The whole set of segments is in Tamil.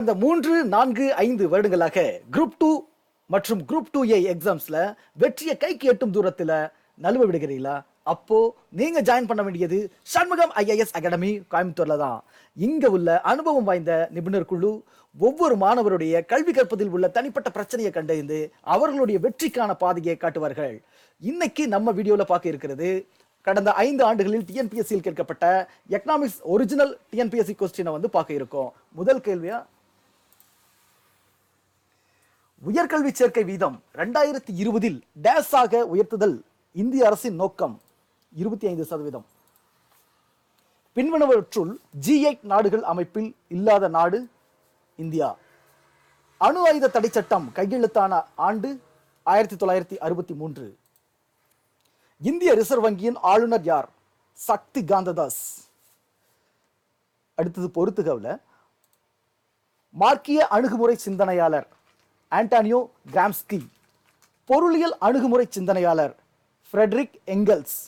இந்த மூன்று நான்கு ஐந்து வருடங்களாக குரூப் டூ மற்றும் குரூப் டூ ஏ எக்ஸாம்ஸ்ல வெற்றியை கைக்கு எட்டும் தூரத்துல நழுவ விடுகிறீங்களா அப்போ நீங்க ஜாயின் பண்ண வேண்டியது சண்முகம் ஐஏஎஸ் அகாடமி கோயம்புத்தூர்ல தான். இங்க உள்ள அனுபவம் வாய்ந்த நிபுணர் குழு ஒவ்வொரு மாணவருடைய கல்வி கற்பதில் உள்ள தனிப்பட்ட பிரச்சனையை கண்டறிந்து அவர்களுடைய வெற்றிக்கான பாதையை காட்டுவார்கள். இன்னைக்கு நம்ம வீடியோல பார்க்க இருக்கிறது கடந்த ஐந்து ஆண்டுகளில் டிஎன்பிஎஸ்சியில் கேட்கப்பட்ட எக்கனாமிக்ஸ் ஒரிஜினல் டிஎன்பிஎஸ்சி கொஸ்டினை வந்து பார்க்க இருக்கோம். முதல் கேள்வியா? உயர்கல்வி சேர்க்கை வீதம் ரெண்டாயிரத்தி இருபதில் டேஸாக உயர்த்துதல் இந்திய அரசின் நோக்கம் இருபத்தி ஐந்து சதவீதம் பின்வனவற்றுள் ஜி எயிட் நாடுகள் அமைப்பில் இல்லாத நாடு இந்தியா. அணு ஆயுத தடை சட்டம் கையெழுத்தான ஆண்டு ஆயிரத்தி தொள்ளாயிரத்தி அறுபத்தி மூன்று. இந்திய ரிசர்வ் வங்கியின் ஆளுநர் யார்? சக்தி காந்ததாஸ். அடுத்தது பொறுத்துகவில் மார்க்கிய அணுகுமுறை சிந்தனையாளர் ஆண்டானியோ கிராம்ஸ்கி பொருளியல் அணுகுமுறை சிந்தனையாளர் ஃப்ரெட்ரிக் எங்கல்ஸ்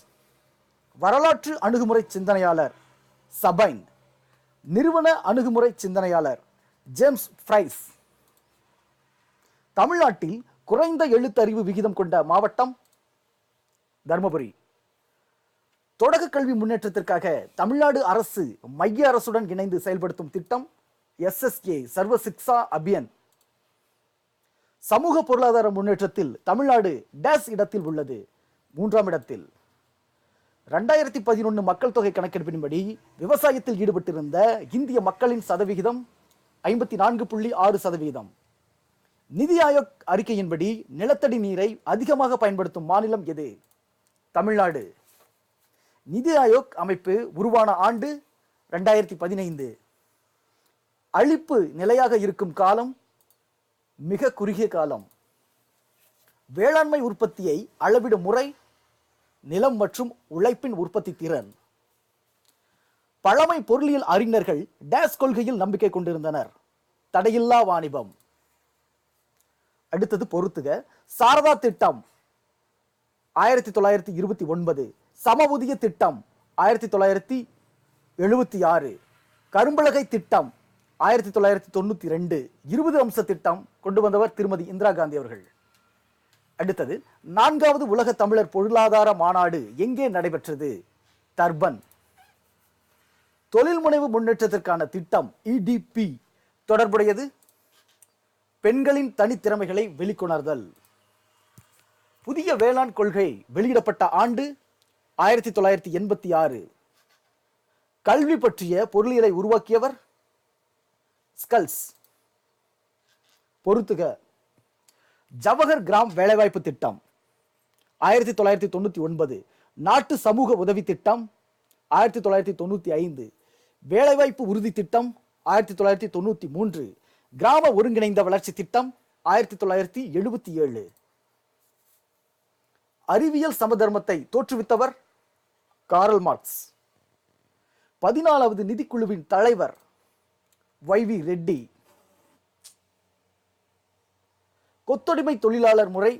வரலாற்று அணுகுமுறை சிந்தனையாளர் சபைன் நிறுவன அணுகுமுறை சிந்தனையாளர் ஜேம்ஸ் ஃப்ரைஸ். தமிழ்நாட்டில் குறைந்த எழுத்தறிவு விகிதம் கொண்ட மாவட்டம் தருமபுரி. தொடக்க கல்வி முன்னேற்றத்திற்காக தமிழ்நாடு அரசு மைய அரசுடன் இணைந்து செயல்படுத்தும் திட்டம் எஸ்எஸ்கே சர்வ சிக்ஸா அபியன். சமூக பொருளாதார முன்னேற்றத்தில் தமிழ்நாடு டேஸ் இடத்தில் உள்ளது. மூன்றாம் இடத்தில். ரெண்டாயிரத்தி பதினொன்று மக்கள் தொகை கணக்கெடுப்பின்படி விவசாயத்தில் ஈடுபட்டிருந்த இந்திய மக்களின் சதவிகிதம் ஐம்பத்தி நான்கு புள்ளி ஆறு சதவிகிதம். நிதி ஆயோக் அறிக்கையின்படி நிலத்தடி நீரை அதிகமாக பயன்படுத்தும் மாநிலம் எது? தமிழ்நாடு. நிதி ஆயோக் அமைப்பு உருவான ஆண்டு ரெண்டாயிரத்தி பதினைந்து. அழிப்பு நிலையாக இருக்கும் காலம் மிக குறுகிய காலம். வேளாண்மை உற்பத்தியை அளவிடும் முறை நிலம் மற்றும் உழைப்பின் உற்பத்தி திறன். பழமை பொருளியல் அறிஞர்கள் டேஸ் கொள்கையில் நம்பிக்கை கொண்டிருந்தனர். தடையில்லா வாணிபம். அடுத்தது பொறுத்துக. சாரதா திட்டம் ஆயிரத்தி தொள்ளாயிரத்தி இருபத்தி ஒன்பது. சம ஊதிய திட்டம் ஆயிரத்தி தொள்ளாயிரத்தி எழுபத்தி ஆறு. கரும்பலகை திட்டம் ஆயிரத்தி தொள்ளாயிரத்தி தொண்ணூத்தி ரெண்டு இருபது அம்ச திட்டம் கொண்டு வந்தவர் திருமதி இந்திரா காந்தி அவர்கள். அடுத்தது நான்காவது உலக தமிழர் பொருளாதார மாநாடு எங்கே நடைபெற்றது? டர்பன். தொழில் முனைவு முன்னேற்றத்திற்கான திட்டம் இடிபி தொடர்புடையது பெண்களின் தனித்திறமைகளை வெளிக்கொணர்தல். புதிய வேளாண் கொள்கை வெளியிடப்பட்ட ஆண்டு ஆயிரத்தி தொள்ளாயிரத்தி எண்பத்தி ஆறு. கல்வி பற்றிய பொருளியலை உருவாக்கியவர் ஸ்கல்ஸ் பொறுத்துக. ஜவஹர் கிராம் வேலைவாய்ப்பு திட்டம். ஆயிரத்தி தொள்ளாயிரத்தி தொண்ணூத்தி ஒன்பது. நாட்டு சமூக உதவி திட்டம். ஆயிரத்தி தொள்ளாயிரத்தி தொண்ணூத்தி ஐந்து. வேலைவாய்ப்பு உறுதி திட்டம். ஆயிரத்தி தொள்ளாயிரத்தி தொண்ணூத்தி மூன்று. கிராம ஒருங்கிணைந்த வளர்ச்சி திட்டம். ஆயிரத்தி தொள்ளாயிரத்தி எழுபத்தி ஏழு. அறிவியல் சமதர்மத்தை தோற்றுவித்தவர் காரல் மார்க்ஸ். பதினாலாவது நிதிக்குழுவின் தலைவர். வைவி ரெட்டி கொத்தொடிமை தொழிலாளர் முறை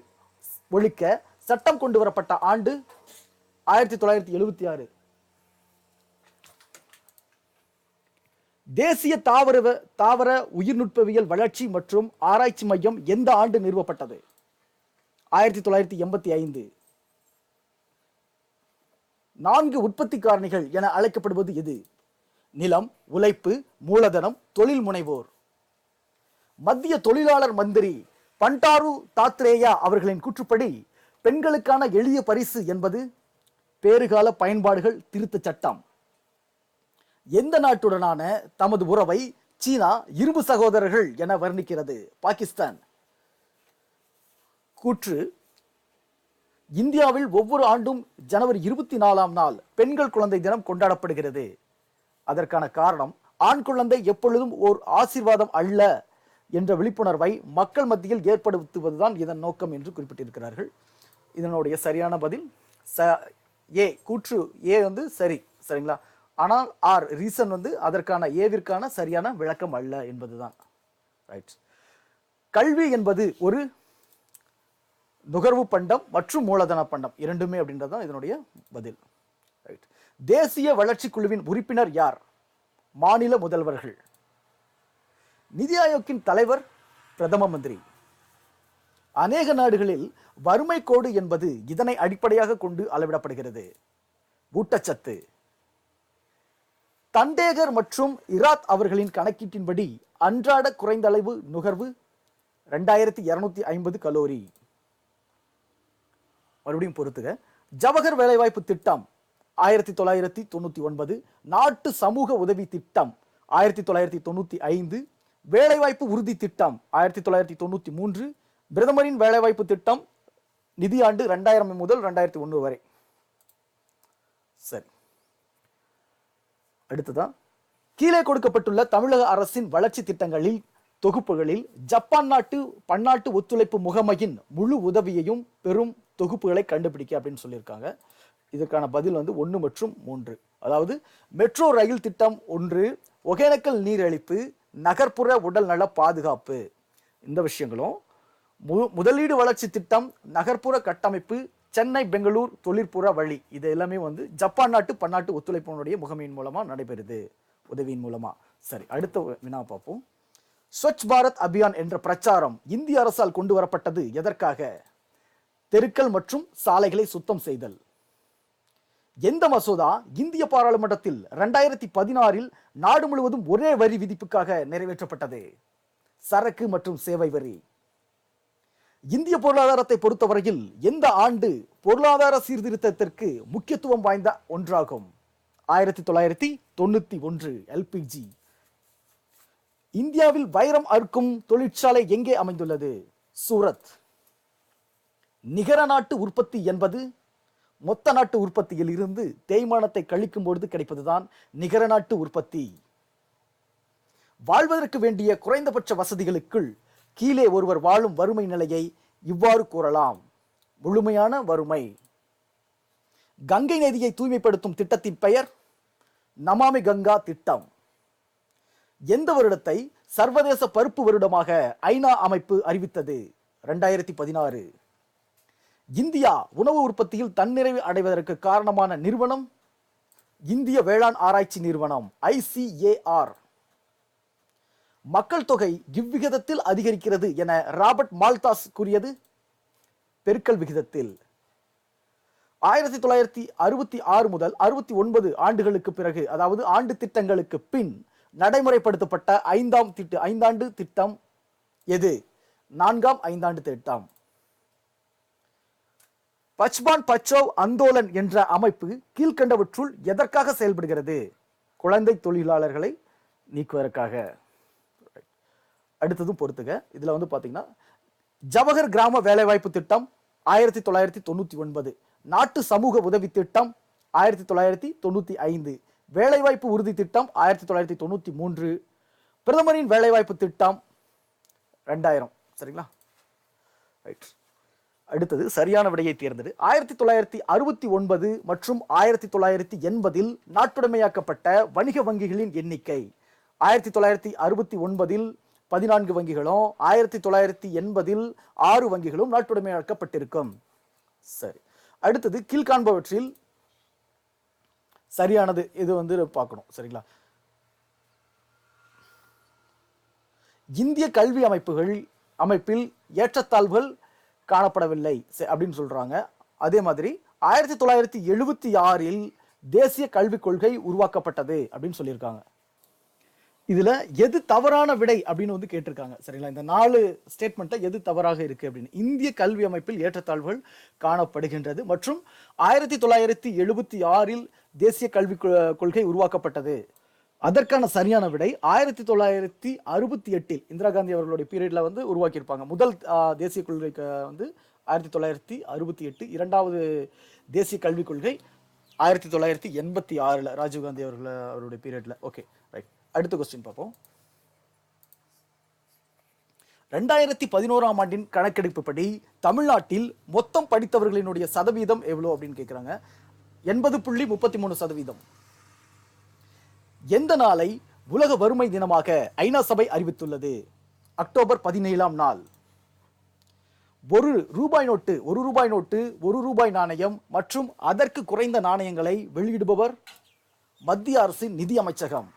ஒழிக்க சட்டம் கொண்டு வரப்பட்ட ஆண்டு ஆயிரத்தி தொள்ளாயிரத்தி எழுபத்தி ஆறு. தேசிய தாவர தாவர உயிர்நுட்பவியல் வளர்ச்சி மற்றும் ஆராய்ச்சி மையம் எந்த ஆண்டு நிறுவப்பட்டது? ஆயிரத்தி தொள்ளாயிரத்தி எண்பத்தி ஐந்து. நான்கு உற்பத்தி காரணிகள் என அழைக்கப்படுவது எது? நிலம் உழைப்பு மூலதனம் தொழில் முனைவோர். மத்திய தொழிலாளர் மந்திரி பண்டாரு தாத்ரேயா அவர்களின் கூற்றுப்படி பெண்களுக்கான எளிய பரிசு என்பது பேறுகால பயன்பாடுகள் திருத்தச் சட்டம். எந்த நாட்டுடனான தமது உறவை சீனா இரும்பு சகோதரர்கள் என வர்ணிக்கிறது? பாகிஸ்தான். கூற்று இந்தியாவில் ஒவ்வொரு ஆண்டும் ஜனவரி இருபத்தி நாலாம் நாள் பெண்கள் குழந்தை தினம் கொண்டாடப்படுகிறது. அதற்கான காரணம் ஆண் குழந்தை எப்பொழுதும் ஓர் ஆசீர்வாதம் அல்ல என்ற விழிப்புணர்வை மக்கள் மத்தியில் ஏற்படுத்துவதுதான் இதன் நோக்கம் என்று குறிப்பிட்டிருக்கிறார்கள். இதனுடைய சரியான பதில் ச ஏ கூற்று ஏ வந்து சரி சரிங்களா? ஆனால் ஆர் ரீசன் வந்து அதற்கான ஏவிற்கான சரியான விளக்கம் அல்ல என்பதுதான். ரைட் கல்வி என்பது ஒரு நுகர்வு பண்டம் மற்றும் மூலதன பண்டம் இரண்டுமே அப்படின்றது தான் இதனுடைய பதில். தேசிய வளர்ச்சி குழுவின் உறுப்பினர் யார்? மாநில முதல்வர்கள். நிதி ஆயோக்கின் தலைவர் பிரதம மந்திரி. அநேக நாடுகளில் வறுமை கோடு என்பது இதனை அடிப்படையாக கொண்டு அளவிடப்படுகிறது. ஊட்டச்சத்து. தண்டேகர் மற்றும் இராத் அவர்களின் கணக்கீட்டின்படி அன்றாட குறைந்த அளவு நுகர்வு ரெண்டாயிரத்தி இருநூத்தி ஐம்பது கலோரி. மறுபடியும் பொறுத்துக. ஜவஹர் வேலைவாய்ப்பு திட்டம் ஆயிரத்தி தொள்ளாயிரத்தி தொண்ணூத்தி ஒன்பது நாட்டு சமூக உதவி திட்டம் ஆயிரத்தி தொள்ளாயிரத்தி தொண்ணூத்தி ஐந்து வேலைவாய்ப்பு உறுதி திட்டம் ஆயிரத்தி தொள்ளாயிரத்தி தொண்ணூத்தி மூன்று பிரதமரின் வேலைவாய்ப்பு திட்டம் நிதியாண்டு ரெண்டாயிரம் முதல் ரெண்டாயிரத்தி ஒன்று வரை. சரி. அடுத்ததான் கீழே கொடுக்கப்பட்டுள்ள தமிழக அரசின் வளர்ச்சி திட்டங்களில் தொகுப்புகளில் ஜப்பான் நாட்டு பன்னாட்டு ஒத்துழைப்பு முகமையின் முழு உதவியையும் பெரும் தொகுப்புகளை கண்டுபிடிக்க அப்படின்னு சொல்லியிருக்காங்க. இதற்கான பதில் வந்து ஒன்று மற்றும் மூன்று. அதாவது மெட்ரோ ரயில் திட்டம் ஒன்று ஒகேனக்கல் நீரழிப்பு நகர்ப்புற உடல் நல பாதுகாப்பு. இந்த விஷயங்களும் மு முதலீடு வளர்ச்சி திட்டம் நகர்ப்புற கட்டமைப்பு சென்னை பெங்களூர் தொழிற்புற வழி இது எல்லாமே வந்து ஜப்பான் நாட்டு பன்னாட்டு ஒத்துழைப்பினுடைய முகமையின் மூலமாக நடைபெறுது உதவியின் மூலமாக சரி அடுத்த வினா பார்ப்போம். ஸ்வச் பாரத் அபியான் என்ற பிரச்சாரம் இந்திய அரசால் கொண்டு வரப்பட்டது எதற்காக? தெருக்கள் மற்றும் சாலைகளை சுத்தம் செய்தல். எந்த மசோதா இந்திய பாராளுமன்றத்தில் ரெண்டாயிரத்தி பதினாறில் நாடு முழுவதும் ஒரே வரி விதிப்புக்காக நிறைவேற்றப்பட்டது? சரக்கு மற்றும் சேவை வரி. இந்திய பொருளாதாரத்தை பொறுத்தவரையில் எந்த ஆண்டு பொருளாதார சீர்திருத்தத்திற்கு முக்கியத்துவம் வாய்ந்த ஒன்றாகும்? ஆயிரத்தி தொள்ளாயிரத்தி தொண்ணூத்தி ஒன்று எல்பிஜி இந்தியாவில் வைரம் அறுக்கும் தொழிற்சாலை எங்கே அமைந்துள்ளது? சூரத். நிகர நாட்டு உற்பத்தி என்பது மொத்த நாட்டு உற்பத்தியில் இருந்து தேய்மானத்தை கழிக்கும் பொழுது கிடைப்பதுதான் நிகர நாட்டு உற்பத்தி. வாழ்வதற்கு வேண்டிய குறைந்தபட்ச வசதிகளுக்குள் கீழே ஒருவர் வாழும் வறுமை நிலையை இவ்வாறு கூறலாம். முழுமையான வறுமை. கங்கை நதியை தூய்மைப்படுத்தும் திட்டத்தின் பெயர் நமாமி கங்கா திட்டம். எந்த வருடத்தை சர்வதேச பருப்பு வருடமாக ஐநா அமைப்பு அறிவித்தது? ரெண்டாயிரத்தி பதினாறு. இந்தியா உணவு உற்பத்தியில் தன்னிறைவு அடைவதற்கு காரணமான நிறுவனம் இந்திய வேளாண் ஆராய்ச்சி நிறுவனம் ஐசிஏஆர் மக்கள் தொகை இவ்விகிதத்தில் அதிகரிக்கிறது என ராபர்ட் மால்தாஸ் கூறியது பெருக்கல் விகிதத்தில். ஆயிரத்தி தொள்ளாயிரத்தி அறுபத்தி ஆறு முதல் அறுபத்தி ஒன்பது ஆண்டுகளுக்கு பிறகு அதாவது ஆண்டு திட்டங்களுக்கு பின் நடைமுறைப்படுத்தப்பட்ட ஐந்தாம் திட்டு ஐந்தாண்டு திட்டம் எது? நான்காம் ஐந்தாண்டு திட்டம். பச்பான் பச்சோவ் அந்தோலன் என்ற அமைப்பு கீழ்கண்டவற்றுள் எதற்காக செயல்படுகிறது? குழந்தை தொழிலாளர்களை நீக்குவதற்காக. அடுத்ததும் பொறுத்துக. இதில் வந்து பார்த்தீங்கன்னா ஜவஹர் கிராம வேலைவாய்ப்பு திட்டம் ஆயிரத்தி தொள்ளாயிரத்தி தொண்ணூற்றி ஒன்பது நாட்டு சமூக உதவி திட்டம் ஆயிரத்தி தொள்ளாயிரத்தி தொண்ணூற்றி ஐந்து வேலைவாய்ப்பு உறுதி திட்டம் ஆயிரத்தி தொள்ளாயிரத்தி தொண்ணூற்றி மூன்று பிரதமரின் வேலைவாய்ப்பு திட்டம் ரெண்டாயிரம். சரிங்களா? ரைட் அடுத்தது சரியான விடையை தேர்ந்தது ஆயிரத்தி தொள்ளாயிரத்தி அறுபத்தி ஒன்பது மற்றும் ஆயிரத்தி தொள்ளாயிரத்தி எண்பதில் நாட்டுடைமையாக்கப்பட்ட வணிக வங்கிகளின் எண்ணிக்கை. ஆயிரத்தி தொள்ளாயிரத்தி அறுபத்தி ஒன்பதில் பதினான்கு வங்கிகளும் ஆயிரத்தி தொள்ளாயிரத்தி எண்பதில் ஆறு வங்கிகளும் நாட்டுடைமையாக்கப்பட்டிருக்கும். சரி. அடுத்தது கீழ்காண்பவற்றில் சரியானது இது வந்து பார்க்கணும் சரிங்களா? இந்திய கல்வி அமைப்புகள் அமைப்பில் ஏற்றத்தாழ்வுகள் காணப்படவில்லை அப்படின்னு சொல்றாங்க. அதே மாதிரி ஆயிரத்தி தொள்ளாயிரத்தி எழுபத்தி ஆறில் தேசிய கல்விக் கொள்கை உருவாக்கப்பட்டது அப்படின்னு சொல்லியிருக்காங்க. இதுல எது தவறான விடை அப்படின்னு வந்து கேட்டிருக்காங்க சரிங்களா? இந்த நாலு ஸ்டேட்மெண்ட்ல எது தவறாக இருக்கு அப்படின்னு. இந்திய கல்வி அமைப்பில் ஏற்றத்தாழ்வுகள் காணப்படுகின்றது மற்றும் ஆயிரத்தி தொள்ளாயிரத்தி எழுபத்தி ஆறில் தேசிய கல்விக் கொள்கை உருவாக்கப்பட்டது. அதற்கான சரியான விடை ஆயிரத்தி தொள்ளாயிரத்தி அறுபத்தி எட்டில் இந்திரா காந்தி அவர்களுடைய பீரியட்ல வந்து உருவாக்கியிருப்பாங்க. முதல் தேசிய கொள்கைக்கு வந்து ஆயிரத்தி தொள்ளாயிரத்தி அறுபத்தி எட்டு இரண்டாவது தேசிய கல்விக் கொள்கை ஆயிரத்தி தொள்ளாயிரத்தி எண்பத்தி ஆறில் ராஜீவ்காந்தி அவர்கள் அவருடைய பீரியட்ல ஓகே ரைட் அடுத்த கொஸ்டின் பார்ப்போம். ரெண்டாயிரத்தி பதினோராம் ஆண்டின் கணக்கெடுப்புப்படி தமிழ்நாட்டில் மொத்தம் படித்தவர்களினுடைய சதவீதம் எவ்வளோ அப்படின்னு கேட்குறாங்க எண்பது புள்ளி முப்பத்தி மூணு சதவீதம். எந்த நாளை உலக வறுமை தினமாக ஐநா சபை அறிவித்துள்ளது? அக்டோபர் பதினேழாம் நாள். ஒரு ரூபாய் நோட்டு ஒரு ரூபாய் நோட்டு ஒரு ரூபாய் நாணயம் மற்றும் அதற்கு குறைந்த நாணயங்களை வெளியிடுபவர் மத்திய அரசின் நிதி அமைச்சகம்.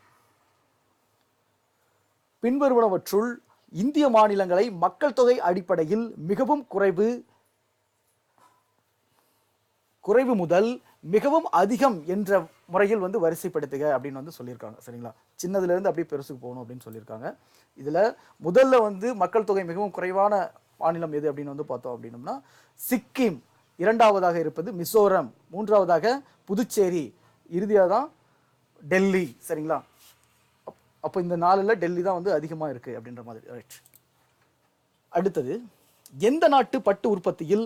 பின்வருவனவற்றுள் இந்திய மாநிலங்களை மக்கள் தொகை அடிப்படையில் மிகவும் குறைவு குறைவு முதல் மிகவும் அதிகம் என்ற முறையில் வந்து வரிசைப்படுத்துக அப்படின்னு வந்து சொல்லியிருக்காங்க சரிங்களா? சின்னதுலேருந்து அப்படியே பெருசுக்கு போகணும் அப்படின்னு சொல்லியிருக்காங்க. இதில் முதல்ல வந்து மக்கள் தொகை மிகவும் குறைவான மாநிலம் எது அப்படின்னு வந்து பார்த்தோம் அப்படின்னம்னா சிக்கிம் இரண்டாவதாக இருப்பது மிசோரம் மூன்றாவதாக புதுச்சேரி இறுதியாக தான் டெல்லி சரிங்களா? அப்போ இந்த நாளில் டெல்லி தான் வந்து அதிகமாக இருக்குது அப்படின்ற மாதிரி ரைட் அடுத்தது எந்த நாட்டு பட்டு உற்பத்தியில்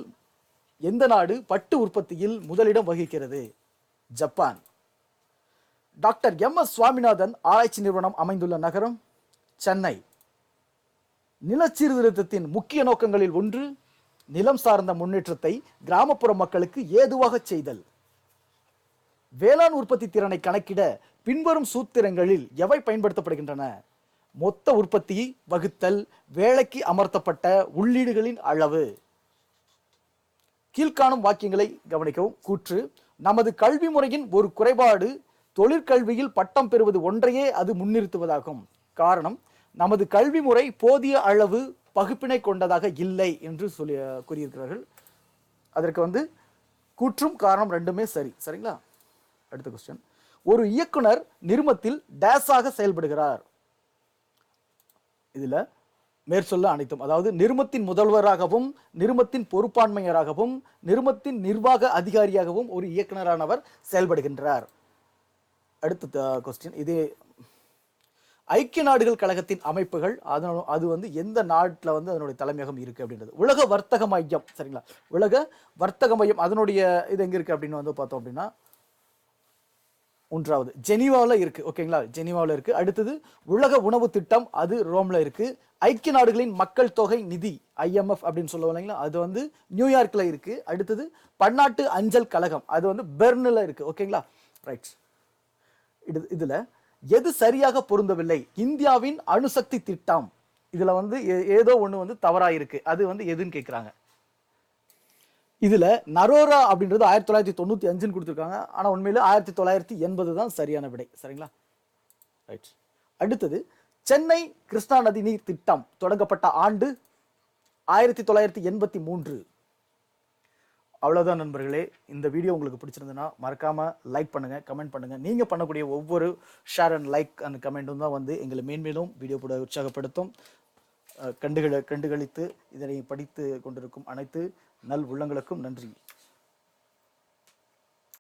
எந்த நாடு பட்டு உற்பத்தியில் முதலிடம் வகிக்கிறது? Japan. Doctor M. S. Swaminathan ஆராய்ச்சி நிறுவனம் அமைந்துள்ள நகரம் சென்னை. நிலச்சீர்திருத்தத்தின் முக்கிய நோக்கங்களில் ஒன்று நிலம் சார்ந்த முன்னேற்றத்தை கிராமப்புற மக்களுக்கு ஏதுவாக செய்தல். வேளாண் உற்பத்தி திறனை கணக்கிட பின்வரும் சூத்திரங்களில் எவை பயன்படுத்தப்படுகின்றன? மொத்த உற்பத்தி வகுத்தல் வேலைக்கு அமர்த்தப்பட்ட உள்ளீடுகளின் அளவு. கீழ்காணும் வாக்கியங்களை கவனிக்கவும். கூற்று நமது கல்வி முறையின் ஒரு குறைபாடு தொழிற்கல்வியில் பட்டம் பெறுவது ஒன்றையே அது முன்னிறுத்துவதாகும். காரணம் நமது கல்வி முறை போதிய அளவு பகுப்பினை கொண்டதாக இல்லை என்று சொல்லி கூறியிருக்கிறார்கள். அதற்கு வந்து கூற்றும் காரணம் ரெண்டுமே சரி. சரிங்களா? அடுத்த கொஸ்டின் ஒரு இயக்குனர் நிறுமத்தில் டேஸாக செயல்படுகிறார். இதில் மேற்சொல்ல அனைத்தும். அதாவது நிறுமத்தின் முதல்வராகவும் நிறுமத்தின் பொறுப்பாண்மையராகவும் நிறுமத்தின் நிர்வாக அதிகாரியாகவும் ஒரு இயக்குனரானவர் செயல்படுகின்றார். அடுத்த கொஸ்டின் இது ஐக்கிய நாடுகள் கழகத்தின் அமைப்புகள் அதனால அது வந்து எந்த நாட்டில் வந்து அதனுடைய தலைமையகம் இருக்குது அப்படின்றது. உலக வர்த்தக மையம் சரிங்களா? உலக வர்த்தக மையம் அதனுடைய இது எங்கே இருக்குது அப்படின்னு வந்து பார்த்தோம் அப்படின்னா ஒன்றாவது. ஜெனீவாவில் இருக்குது ஓகேங்களா? ஜெனீவாவில் இருக்குது அடுத்தது உலக உணவு திட்டம் அது ரோமில் இருக்குது ஐக்கிய நாடுகளின் மக்கள் தொகை நிதி ஐஎம்எஃப் அப்படின்னு சொல்லுவோம் இல்லைங்களா? அது வந்து நியூயார்க்கில் இருக்குது அடுத்தது பன்னாட்டு அஞ்சல் கழகம் அது வந்து பெர்னில் இருக்குது ஓகேங்களா? ரைட்ஸ் இது இதில் எது சரியாக பொருந்தவில்லை? இந்தியாவின் அணுசக்தி திட்டம். இதில் வந்து ஏ- ஏதோ ஒன்று வந்து தவறாக இருக்குது அது வந்து எதுன்னு கேட்குறாங்க இதுல நரோரா அப்படின்றது ஆயிரத்தி தொள்ளாயிரத்தி தொண்ணூத்தி அஞ்சுன்னு கொடுத்துருக்காங்க. ஆனா உண்மையில ஆயிரத்தி தொள்ளாயிரத்தி எண்பது தான் சரியான விடை. சரிங்களா? ரைட் அடுத்தது சென்னை கிருஷ்ணா நதி நீர் திட்டம் தொடங்கப்பட்ட ஆண்டு ஆயிரத்தி தொள்ளாயிரத்தி எண்பத்தி மூன்று. அவ்வளவுதான் நண்பர்களே. இந்த வீடியோ உங்களுக்கு பிடிச்சிருந்ததுன்னா மறக்காம லைக் பண்ணுங்க கமெண்ட் பண்ணுங்க. நீங்க பண்ணக்கூடிய ஒவ்வொரு ஷேர் அண்ட் லைக் அண்ட் கமெண்ட்டும் தான் வந்து எங்களை மேன்மேலும் வீடியோ போட உற்சாகப்படுத்தும். கண்டுகள கண்டுகளித்து இதனை படித்து கொண்டிருக்கும் அனைத்து நல் உள்ளங்களுக்கும் நன்றி.